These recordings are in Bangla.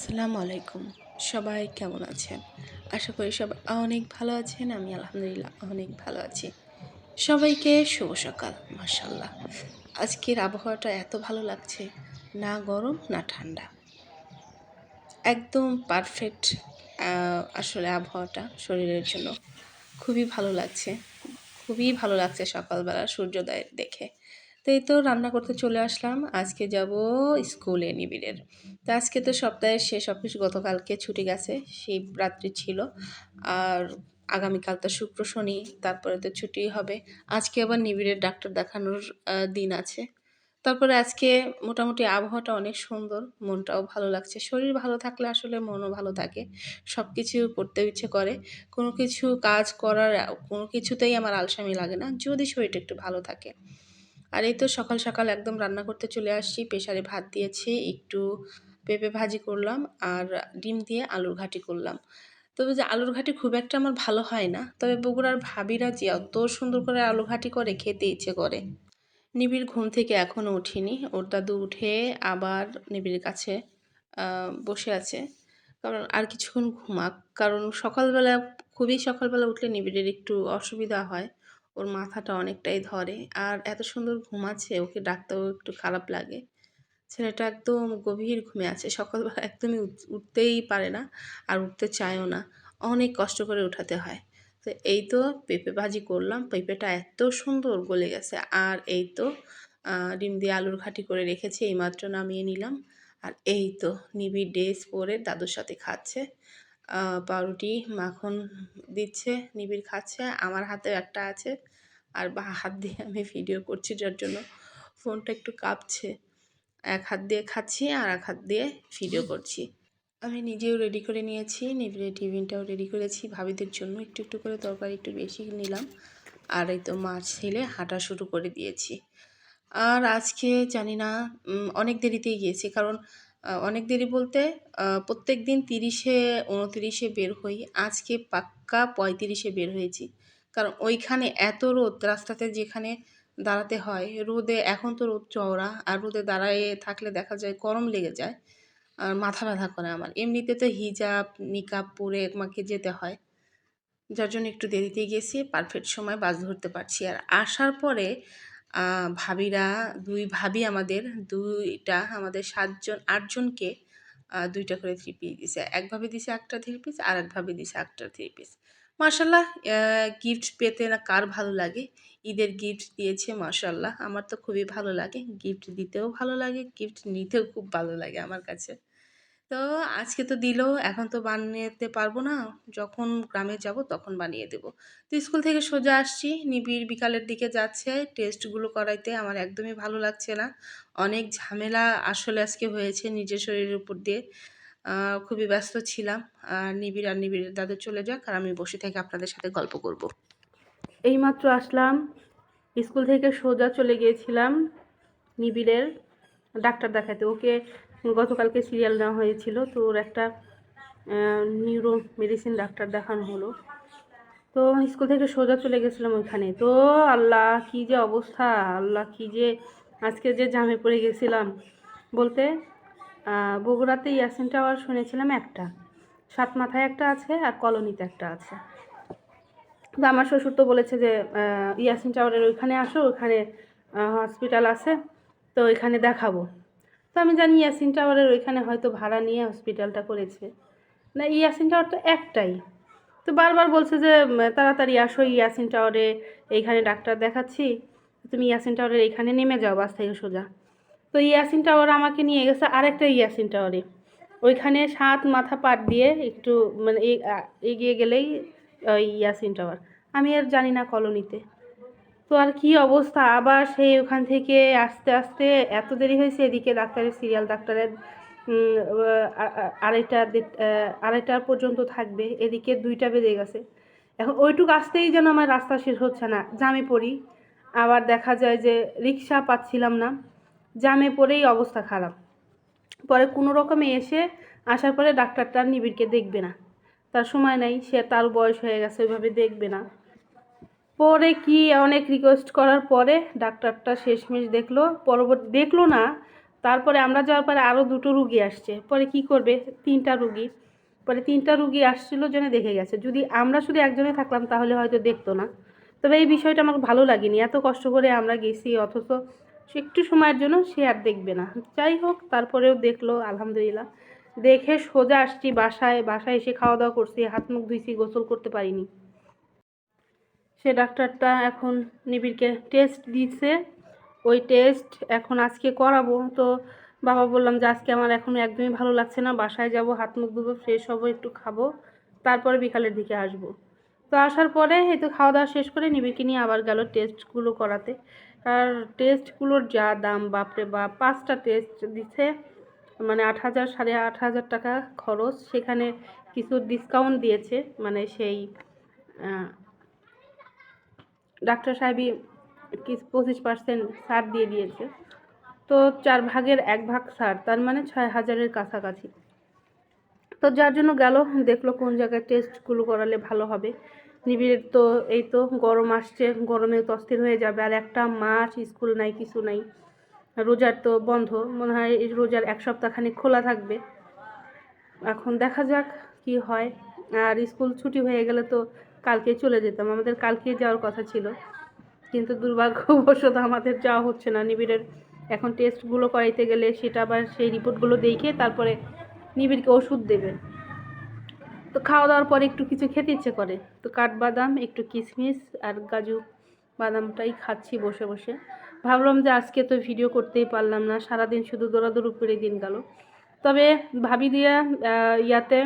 আসসালামু আলাইকুম। সবাই কেমন আছেন? আশা করি সবাই অনেক ভালো আছেন, আমি আলহামদুলিল্লাহ অনেক ভালো আছি। সবাইকে শুভ সকাল মাসাল্লাহ আজকের আবহাওয়াটা এত ভালো লাগছে, না গরম, না ঠান্ডা। একদম পারফেক্ট আসলে আবহাওয়াটা শরীরের জন্য খুবই ভালো লাগছে। খুবই ভালো লাগছে সকালবেলা সূর্যোদয় দেখে। তো এই তো রান্না করতে চলে আসলাম। আজকে যাব স্কুলে নিবিড়ের। তো আজকে তো সপ্তাহের শেষ অফিস গতকালকে ছুটি গেছে, সেই রাত্রি ছিল। আর আগামীকাল তো শুক্র শনি, তারপরে তো ছুটি হবে। আজকে আবার নিবিড়ের ডাক্তার দেখানোর দিন আছে। তারপরে আজকে মোটামুটি আবহাওয়াটা অনেক সুন্দর, মনটাও ভালো লাগছে। শরীর ভালো থাকলে আসলে মনও ভালো থাকে। সব কিছু করতে ইচ্ছে করে। কোনো কিছু কাজ করার, কোনো কিছুতেই আমার আলসামি লাগে না। যদি শরীরটা একটু ভালো থাকে। আর এই তো সকাল সকাল একদম রান্না করতে চলে আসছি। প্রেশারে ভাত দিয়েছি, একটু পেঁপে ভাজি করলাম আর ডিম দিয়ে আলুর ঘাটি করলাম। তবে যে আলুর ঘাটি খুব একটা আমার ভালো হয় না, তবে বগুড়ার ভাবিরা যে অত সুন্দর করে আলু ঘাটি করে, খেতে ইচ্ছে করে। নিবিড় ঘুম থেকে এখনও উঠিনি। ওর দাদু উঠে আবার নিবিড়ের কাছে বসে আছে। কারণ আর কিছুক্ষণ ঘুমাক। কারণ সকালবেলা, খুবই সকালবেলা উঠলে নিবিড়ের একটু অসুবিধা হয়। ওর মাথাটা অনেকটাই ধরে। আর এত সুন্দর ঘুমাচ্ছে, ওকে ডাকতেও একটু খারাপ লাগে। ছেলেটা একদম গভীর ঘুমে আছে, সকালবেলা একদমই উঠতেই পারে না আর উঠতে চায়ও না। অনেক কষ্ট করে উঠাতে হয়। তো এই তো পেঁপে ভাজি করলাম, পেঁপেটা এত সুন্দর গলে গেছে। আর এই তো ডিম দিয়ে আলুর ঘাটি করে রেখেছি, এইমাত্র নামিয়ে নিলাম। আর এই তো নিবিড় ড্রেস পরে দাদুর সাথে খাচ্ছে। পাউরুটি মাখন দিচ্ছে, নিবিড় খাচ্ছে। আমার হাতেও একটা আছে। আর বা হাত দিয়ে আমি ভিডিও করছি, যার জন্য ফোনটা একটু কাঁপছে। এক হাত দিয়ে খাচ্ছি আর এক হাত দিয়ে ভিডিও করছি। আমি নিজেও রেডি করে নিয়েছি নিবিড়ের টিফিনটাও রেডি করেছি। ভাবিদের জন্য একটু একটু করে তরকারি একটু বেশি নিলাম। আর এই তো মাছ ছেলে হাঁটা শুরু করে দিয়েছি। আর আজকে জানি না অনেক দেরিতেই গিয়েছি। কারণ অনেক দেরি বলতে প্রত্যেক দিন তিরিশে, উনতিরিশে বের হই। আজকে পাক্কা পঁয়ত্রিশে বের হয়েছি। কারণ ওইখানে এত রোদ রাস্তাতে যেখানে দাঁড়াতে হয়, রোদে এখন তো রোদ চওড়া, আর রোদে দাঁড়ায়ে থাকলে দেখা যায় গরম লেগে যায়, আর মাথা ব্যথা করে আমার। এমনিতে তো হিজাব, নিকাব পরে আমাকে যেতে হয়, যার জন্য একটু দেরিতে গেছি পারফেক্ট সময় বাস ধরতে পারছি। আর আসার পরে ভাবিরা, দুই ভাবি আমাদের, দুইটা আমাদের সাতজন, আটজনকে দুইটা করে থ্রি পিস দিছে। একভাবে দিছে একটা থ্রি পিস আর একভাবে দিছে একটা থ্রি পিস মার্শাল্লাহ গিফট পেতে না কার ভালো লাগে? ঈদের গিফট দিয়েছে মার্শাল্লাহ আমার তো খুবই ভালো লাগে। গিফট দিতেও ভালো লাগে গিফট নিতেও খুব ভালো লাগে আমার কাছে। তো আজকে তো দিল, এখন তো বানাতে পারব না। যখন গ্রামে যাব তখন বানিয়ে দেব। তো স্কুল থেকে সোজা আসছি, নিবিড় বিকালের দিকে যাচ্ছে। টেস্টগুলো করাইতে আমার একদমই ভালো লাগছে না। অনেক ঝামেলা আসলে আজকে হয়েছে নিজের শরীরের উপর দিয়ে। খুবই ব্যস্ত ছিলাম। আর নিবিড় আর নিবিড়ের দাদু চলে যাক আর আমি বসে থেকে আপনাদের সাথে গল্প করব। এইমাত্র আসলাম, স্কুল থেকে সোজা চলে গিয়েছিলাম নিবিড়ের ডাক্তার দেখাতে। ওকে গতকালকে সিরিয়াল নেওয়া হয়েছিল, তো ওর একটা নিউরো মেডিসিন ডাক্তার দেখানো হলো। তো স্কুল থেকে সোজা চলে গেছিলাম ওইখানে। তো আল্লাহ, কি যে অবস্থা, আল্লাহ কি যে আজকে যে জামে পড়ে গেছিলাম। বলতে বগুড়াতে ইয়াসিন টাওয়ার শুনেছিলাম একটা। সাত মাথায় একটা আছে আর কলোনিতে একটা আছে। তো আমার শ্বশুর তো বলেছে যে ইয়াসিন টাওয়ারের ওইখানে আসো, ওইখানে হসপিটাল আছে, তো ওইখানে দেখাবো। তো আমি জানি ইয়াসিন টাওয়ারের ওইখানে হয়তো ভাড়া নিয়ে হসপিটালটা করেছে। না, ইয়াসিন টাওয়ার তো একটাই। তো বারবার বলছে যে তাড়াতাড়ি আসো ইয়াসিন টাওয়ারে, এইখানে ডাক্তার দেখাচ্ছি, তুমি ইয়াসিন টাওয়ারের এইখানে নেমে যাও, বাস থেকে সোজা। তো ইয়াসিন টাওয়ার আমাকে নিয়ে গেছে আরেকটা ইয়াসিন টাওয়ারে। ওইখানে সাত মাথা পাট দিয়ে একটু মানে এগিয়ে গেলেই ওই ইয়াসিন টাওয়ার। আমি আর জানি না কলোনিতে। তো আর কি অবস্থা? আবার সেই ওখান থেকে আস্তে আস্তে এত দেরি হয়েছে, এদিকে ডাক্তারের সিরিয়াল ডাক্তারের আড়াইটা আড়াইটা পর্যন্ত থাকবে, এদিকে দুইটা বেজে গেছে। এখন ওইটুকু আসতেই যেন আমার রাস্তা শেষ হচ্ছে না, জামে পড়ি। আবার দেখা যায় যে রিক্সা পাচ্ছিলাম না। জামে পড়েই অবস্থা খারাপ। পরে কোনো রকমে এসে আসার পরে ডাক্তারটা নিবিড়কে দেখবে না। তার সময় নাই, সে তার বয়স হয়ে গেছে, ওইভাবে দেখবে না। পরে কি অনেক রিকোয়েস্ট করার পরে ডাক্তারটা শেষমেশ দেখল, পরবর্তী, দেখল না, তারপরে আমরা যাওয়ার পরে আরও দুটো রুগী আসছে। পরে কি করবে? তিনটা রুগী। পরে তিনটা রুগী আসছিল জন্য দেখে গেছে। যদি আমরা শুধু একজনে থাকলাম তাহলে হয়তো দেখতো না। তবে এই বিষয়টা আমার ভালো লাগেনি। এত কষ্ট করে আমরা গেছি, অথচ একটু সময়ের জন্য সে আর দেখবে না। যাই হোক, তারপরেও দেখল, আলহামদুলিল্লাহ। দেখে সোজা আসছি বাসায়। বাসায় এসে খাওয়া দাওয়া করছি, হাত মুখ ধুইছি, গোসল করতে পারিনি। সে ডাক্তারটা এখন নিবিড়কে টেস্ট দিচ্ছে ওই টেস্ট এখন আজকে করাবো। তো বাবা বললাম যে, আজকে আমার এখন একদমই ভালো লাগছে না। বাসায় যাব, হাত মুখ ধুবো ফ্রেশ হব, একটু খাব। তারপরে বিকালের দিকে আসব। তো আসার পরে এই তো খাওয়া দাওয়া শেষ করে নিবিড়কে নিয়ে আবার গেল টেস্টগুলো করাতে। আর টেস্টগুলোর যা দাম, বাপরে বাপ, পাঁচটা টেস্ট দিছে মানে আট হাজার, সাড়ে আট হাজার টাকা খরচ। সেখানে কিছু ডিসকাউন্ট দিয়েছে মানে সেই ডাক্তার সাহেবই কিছু পঁচিশ পার্সেন্ট ছাড় দিয়ে দিয়েছে। তো চার ভাগের এক ভাগ ছাড়, তার মানে ছয় হাজারের কাছাকাছি। তো যার জন্য গেল, দেখল কোন জায়গায় টেস্টগুলো করালে ভালো হবে। নিবিড়ের তো এই তো গরম আসছে, গরমে তো অস্থির হয়ে যাবে। আর একটা মাস স্কুল নাই, কিছু নাই। রোজার তো বন্ধ, মনে হয় রোজার এক সপ্তাহখানিক খোলা থাকবে। এখন দেখা যাক কি হয়। আর স্কুল ছুটি হয়ে গেলে তো কালকে চলে যেতাম, আমাদের কালকে যাওয়ার কথা ছিল। কিন্তু দুর্ভাগ্যবশত আমাদের যাওয়া হচ্ছে না নিবিড়ের। এখন টেস্টগুলো করাইতে গেলে সেটা আবার সেই রিপোর্টগুলো দেখে তারপরে নিবিড়কে ওষুধ দেবে। তো খাওয়া দাওয়ার পরে একটু কিছু খেতে ইচ্ছে করে। তো কাঠবাদাম, একটু কিশমিশ আর কাজু বাদামটাই খাচ্ছি বসে বসে। ভাবলাম যে আজকে তো ভিডিও করতেই পারলাম না, সারাদিন শুধু দৌড়াদৌড়ি করে দিন গেল। তবে ভাবি দিয়া ইয়াতে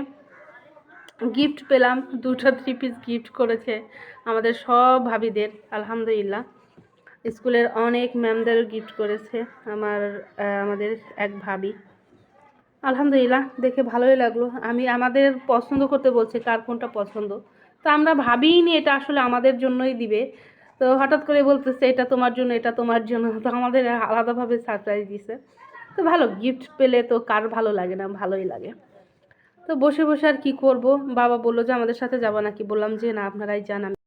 গিফট পেলাম, দুটো থ্রি পিস গিফট করেছে আমাদের সব ভাবিদের, আলহামদুলিল্লাহ। স্কুলের অনেক ম্যামদেরও গিফট করেছে আমার আমাদের এক ভাবি। আলহামদুলিল্লাহ, দেখে ভালোই লাগল। আমি আমাদের পছন্দ করতে বলছে, কার কোনটা পছন্দ? তো আমরা ভাবিই নি এটা আসলে আমাদের জন্যই দিবে। তো হঠাৎ করে বলতেছে, এটা তোমার জন্য, এটা তোমার জন্য। তো আমাদের আলাদাভাবে সারপ্রাইজ দিছে। তো ভালো গিফট পেলে তো কার ভালো লাগে না, ভালোই লাগে। তো বসে বসে আর কি করব? বাবা বলল যে, আমাদের সাথে যাব নাকি? বললাম যে, না, আপনারাই আমি